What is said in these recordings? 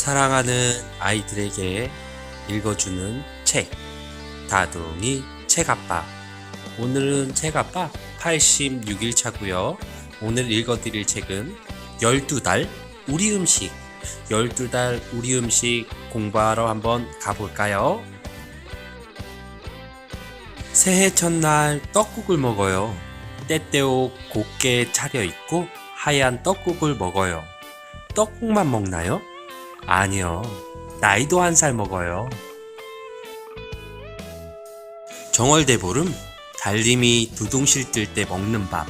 사랑하는 아이들에게 읽어주는 책. 다둥이 책아빠. 오늘은 책아빠 86일 차고요. 오늘 읽어드릴 책은 12달 우리 음식. 12달 우리 음식 공부하러 한번 가볼까요? 새해 첫날 떡국을 먹어요. 때때오 곱게 차려있고 하얀 떡국을 먹어요. 떡국만 먹나요? 아니요. 나이도 한 살 먹어요. 정월대보름 달님이 두둥실 뜰 때 먹는 밥.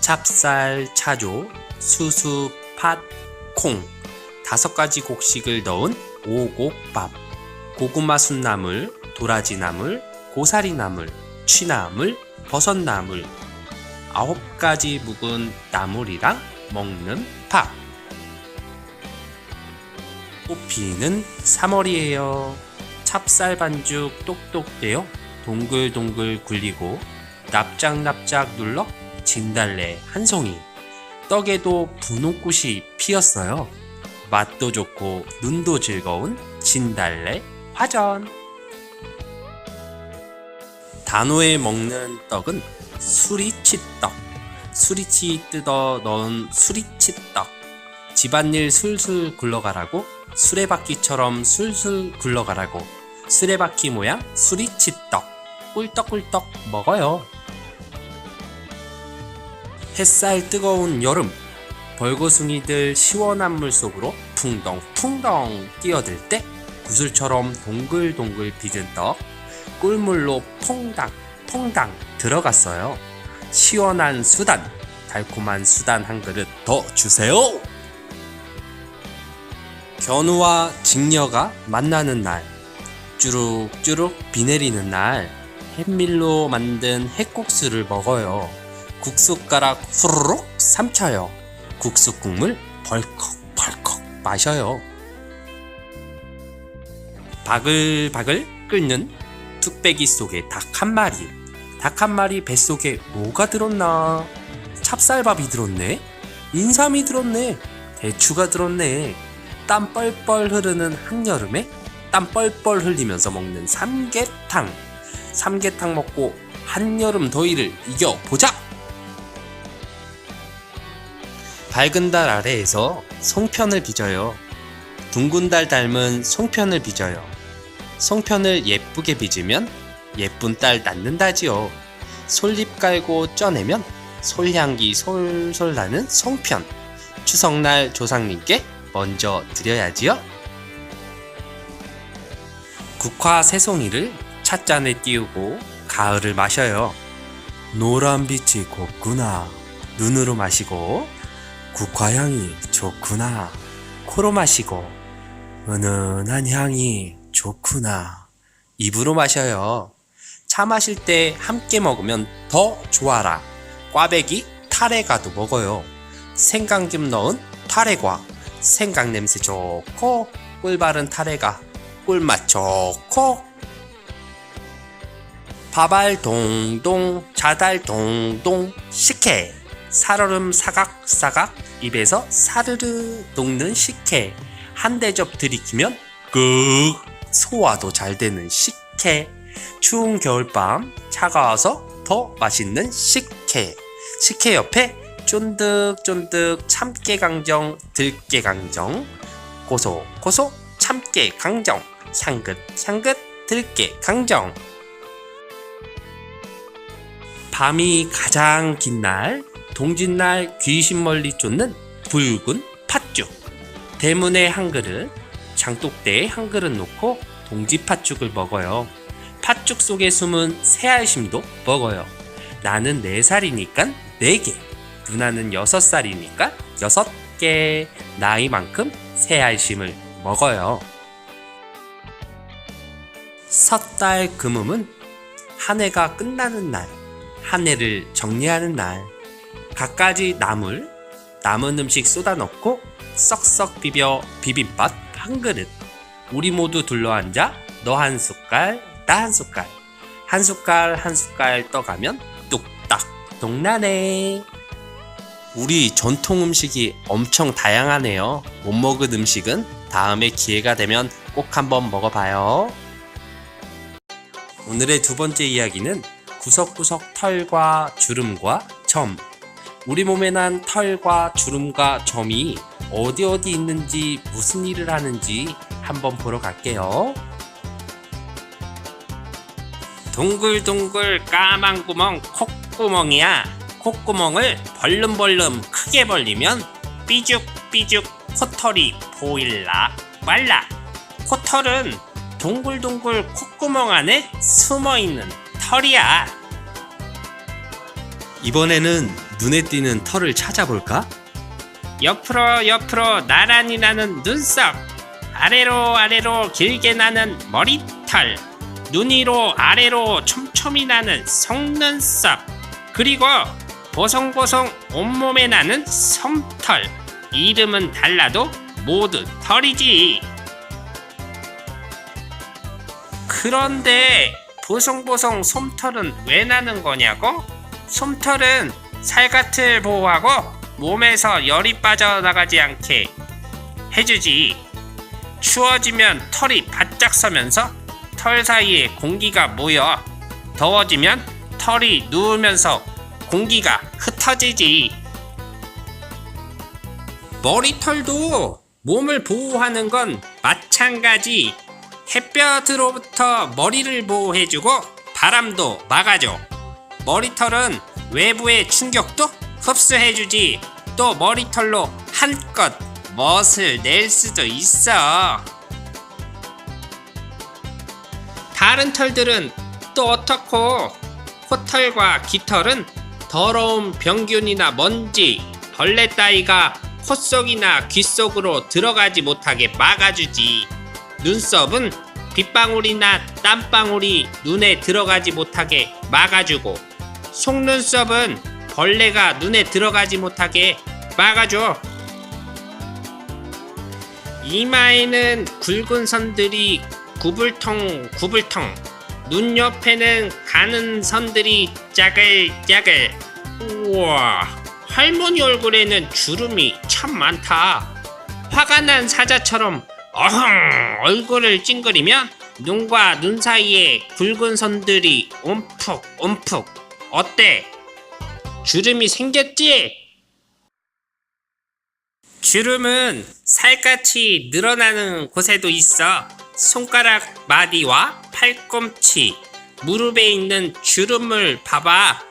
찹쌀, 차조, 수수, 팥, 콩. 다섯 가지 곡식을 넣은 오곡밥. 고구마 순나물, 도라지 나물, 고사리 나물, 취나물, 버섯나물. 아홉 가지 묵은 나물이랑 먹는 밥. 꽃피는 3월이에요. 찹쌀 반죽 똑똑 떼어 동글동글 굴리고 납작납작 눌러 진달래 한 송이. 떡에도 분홍꽃이 피었어요. 맛도 좋고 눈도 즐거운 진달래 화전. 단호에 먹는 떡은 수리치떡. 수리치 뜯어 넣은 수리치떡. 집안일 술술 굴러가라고 수레바퀴처럼 술술 굴러가라고 수레바퀴 모양 수리치떡 꿀떡꿀떡 먹어요. 햇살 뜨거운 여름 벌거숭이들 시원한 물 속으로 풍덩풍덩 뛰어들 때 구슬처럼 동글동글 빚은 떡 꿀물로 퐁당 퐁당 들어갔어요. 시원한 수단 달콤한 수단 한 그릇 더 주세요. 견우와 직녀가 만나는 날, 쭈룩쭈룩 비 내리는 날, 햇밀로 만든 햇국수를 먹어요. 국숫가락 후루룩 삼켜요. 국수 국물 벌컥벌컥 마셔요. 바글바글 끓는 뚝배기 속에 닭 한 마리. 닭 한 마리 뱃속에 뭐가 들었나? 찹쌀밥이 들었네? 인삼이 들었네? 대추가 들었네? 땀 뻘뻘 흐르는 한여름에 땀 뻘뻘 흘리면서 먹는 삼계탕. 삼계탕 먹고 한여름 더위를 이겨보자! 밝은 달 아래에서 송편을 빚어요. 둥근 달 닮은 송편을 빚어요. 송편을 예쁘게 빚으면 예쁜 딸 낳는다지요. 솔잎 깔고 쪄내면 솔향기 솔솔 나는 송편. 추석날 조상님께 먼저 드려야지요. 국화 새송이를 찻잔에 띄우고 가을을 마셔요. 노란 빛이 곱구나. 눈으로 마시고 국화향이 좋구나. 코로 마시고 은은한 향이 좋구나. 입으로 마셔요. 차 마실 때 함께 먹으면 더 좋아라. 꽈배기 타레가도 먹어요. 생강즙 넣은 타레과 생강 냄새 좋고 꿀 바른 타레가 꿀맛 좋고. 밥알 동동 자달 동동 식혜. 살얼음 사각사각 입에서 사르르 녹는 식혜. 한 대접 들이키면 끄 소화도 잘 되는 식혜. 추운 겨울밤 차가워서 더 맛있는 식혜. 식혜 옆에 쫀득쫀득 참깨 강정, 들깨 강정, 고소 고소 참깨 강정, 향긋 향긋 들깨 강정. 밤이 가장 긴 날, 동짓날 귀신 멀리 쫓는 붉은 팥죽. 대문에 한 그릇, 장독대에 한 그릇 놓고 동지 팥죽을 먹어요. 팥죽 속에 숨은 새알심도 먹어요. 나는 네 살이니까 네 개. 누나는 여섯 살이니까 여섯 개 나이만큼 새 알심을 먹어요. 섣달 금음은 한 해가 끝나는 날, 한 해를 정리하는 날, 갖가지 나물, 남은 음식 쏟아 넣고 썩썩 비벼 비빔밥 한 그릇. 우리 모두 둘러앉아 너 한 숟갈, 나 한 숟갈, 한 숟갈 한 숟갈 떠가면 뚝딱 동나네. 우리 전통 음식이 엄청 다양하네요. 못 먹은 음식은 다음에 기회가 되면 꼭 한번 먹어봐요. 오늘의 두 번째 이야기는 구석구석 털과 주름과 점. 우리 몸에 난 털과 주름과 점이 어디 어디 있는지 무슨 일을 하는지 한번 보러 갈게요. 동글동글 까만 구멍 콧구멍이야. 콧구멍을 벌름벌름 크게 벌리면 삐죽삐죽 코털이 보일라 말라. 코털은 동글동글 콧구멍 안에 숨어 있는 털이야. 이번에는 눈에 띄는 털을 찾아볼까? 옆으로 옆으로 나란히 나는 눈썹 아래로 아래로 길게 나는 머리털 눈 위로 아래로 촘촘히 나는 속눈썹 그리고 보송보송 온몸에 나는 솜털 이름은 달라도 모두 털이지 그런데 보송보송 솜털은 왜 나는 거냐고? 솜털은 살갗을 보호하고 몸에서 열이 빠져나가지 않게 해주지. 추워지면 털이 바짝 서면서 털 사이에 공기가 모여 더워지면 털이 누우면서 공기가 흩어지지. 머리털도 몸을 보호하는 건 마찬가지. 햇볕으로부터 머리를 보호해주고 바람도 막아줘. 머리털은 외부의 충격도 흡수해주지. 또 머리털로 한껏 멋을 낼 수도 있어. 다른 털들은 또 어떻고? 코털과 깃털은 더러운 병균이나 먼지, 벌레 따위가 코 속이나 귀 속으로 들어가지 못하게 막아주지. 눈썹은 빗방울이나 땀방울이 눈에 들어가지 못하게 막아주고, 속눈썹은 벌레가 눈에 들어가지 못하게 막아줘. 이마에는 굵은 선들이 구불통 구불통 눈 옆에는 가는 선들이 짜글짜글. 우와 할머니 얼굴에는 주름이 참 많다. 화가 난 사자처럼 어흥 얼굴을 찡그리면 눈과 눈 사이에 굵은 선들이 움푹 움푹. 어때? 주름이 생겼지? 주름은 살갗이 늘어나는 곳에도 있어. 손가락 마디와 팔꿈치, 무릎에 있는 주름을 봐봐.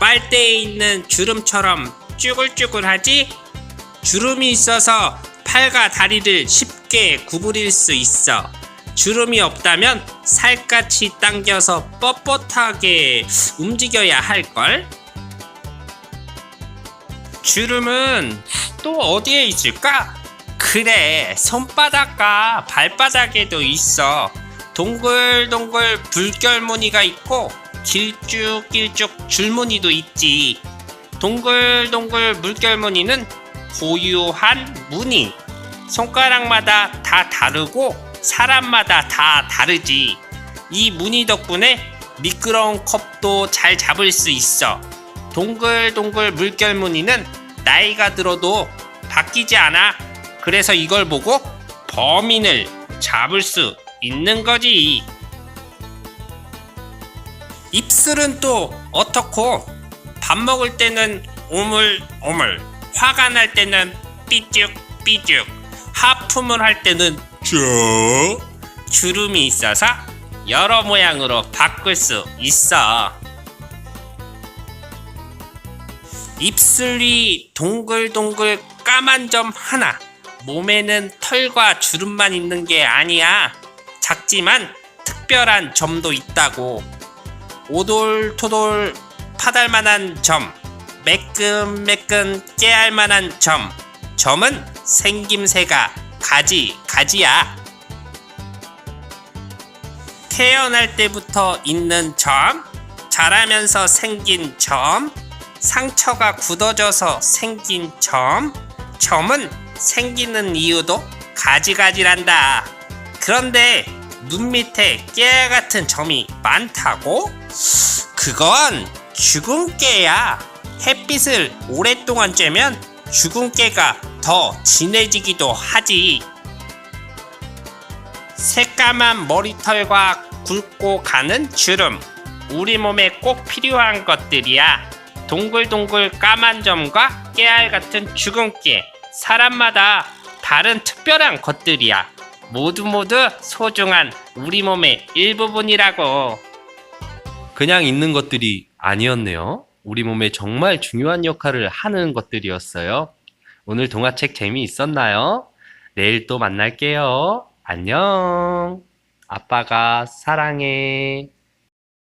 빨대에 있는 주름처럼 쭈글쭈글하지? 주름이 있어서 팔과 다리를 쉽게 구부릴 수 있어. 주름이 없다면 살갗이 당겨서 뻣뻣하게 움직여야 할걸? 주름은 또 어디에 있을까? 그래, 손바닥과 발바닥에도 있어. 동글동글 불결무늬가 있고 길쭉길쭉 줄무늬도 있지. 동글동글 물결무늬는 고유한 무늬. 손가락마다 다 다르고 사람마다 다 다르지. 이 무늬 덕분에 미끄러운 컵도 잘 잡을 수 있어. 동글동글 물결 무늬는 나이가 들어도 바뀌지 않아. 그래서 이걸 보고 범인을 잡을 수 있는 거지. 입술은 또 어떻고? 밥 먹을 때는 오물오물, 화가 날 때는 삐죽삐죽, 하품을 할 때는 쭉 주름이 있어서 여러 모양으로 바꿀 수 있어. 입술이 동글동글 까만 점 하나. 몸에는 털과 주름만 있는 게 아니야. 작지만 특별한 점도 있다고. 오돌토돌 파달만한 점, 매끈매끈 깨알만한 점. 점은 생김새가 가지 가지야. 태어날 때부터 있는 점, 자라면서 생긴 점, 상처가 굳어져서 생긴 점, 점은 생기는 이유도 가지가지란다. 그런데 눈 밑에 깨 같은 점이 많다고? 그건 죽은 깨야. 햇빛을 오랫동안 쬐면 죽은 깨가 더 진해지기도 하지. 새까만 머리털과 굵고 가는 주름. 우리 몸에 꼭 필요한 것들이야. 동글동글 까만 점과 깨알 같은 주근깨. 사람마다 다른 특별한 것들이야. 모두 모두 소중한 우리 몸의 일부분이라고. 그냥 있는 것들이 아니었네요. 우리 몸에 정말 중요한 역할을 하는 것들이었어요. 오늘 동화책 재미있었나요? 내일 또 만날게요. 안녕. 아빠가 사랑해.